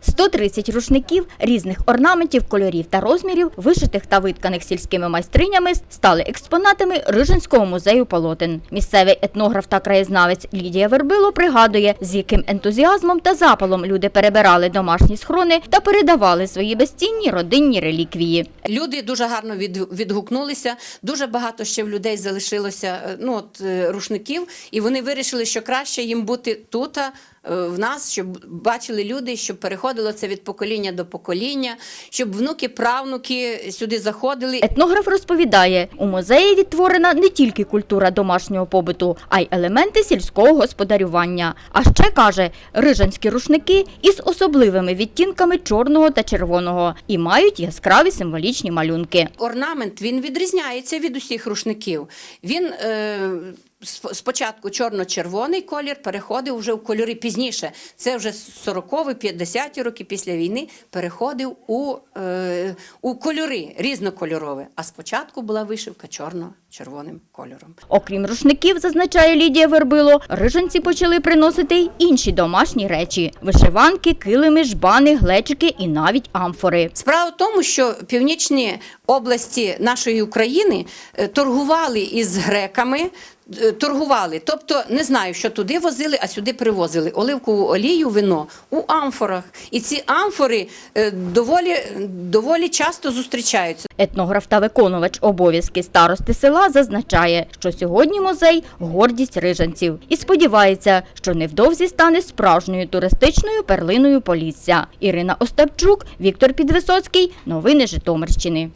130 рушників різних орнаментів, кольорів та розмірів, вишитих та витканих сільськими майстринями, стали експонатами Рижинського музею полотен. Місцевий етнограф та краєзнавець Лідія Вербило пригадує, з яким ентузіазмом та запалом люди перебирали домашні схрони та передавали свої безцінні родинні реліквії. Люди дуже гарно від, відгукнулися. Дуже багато ще в людей залишилося е, ну, от, е, рушників, і вони вирішили, що краще їм бути тут, в нас, щоб бачили люди, щоб переходило це від покоління до покоління, щоб внуки, правнуки сюди заходили. Етнограф розповідає, у музеї відтворена не тільки культура домашнього побуту, а й елементи сільського господарювання. А ще каже, рижанські рушники із особливими відтінками чорного та червоного і мають яскраві символічні малюнки. Орнамент він відрізняється від усіх рушників. Він е, спочатку чорно-червоний колір переходив вже в кольори пізніше. Це вже 40-ті, 50-ті роки після війни переходив у, е, у кольори різнокольорові. А спочатку була вишивка чорно-червоним кольором. Окрім рушників, зазначає Лідія Вербило, рижанці почали приносити й інші домашні речі: вишиванки, килими, жбани, глечики і навіть амфори. Справа в тому, що північні області нашої України е, торгували із греками. Е, Торгували, тобто не знаю, що туди возили, а сюди привозили оливкову олію, вино у амфорах. І ці амфори е, доволі, доволі часто зустрічаються. Етнограф та виконувач обов'язки старости села зазначає, що сьогодні музей гордість рижанців і сподівається, що невдовзі стане справжньою туристичною перлиною Полісся. Ірина Остапчук, Віктор Підвисоцький. Новини Житомирщини.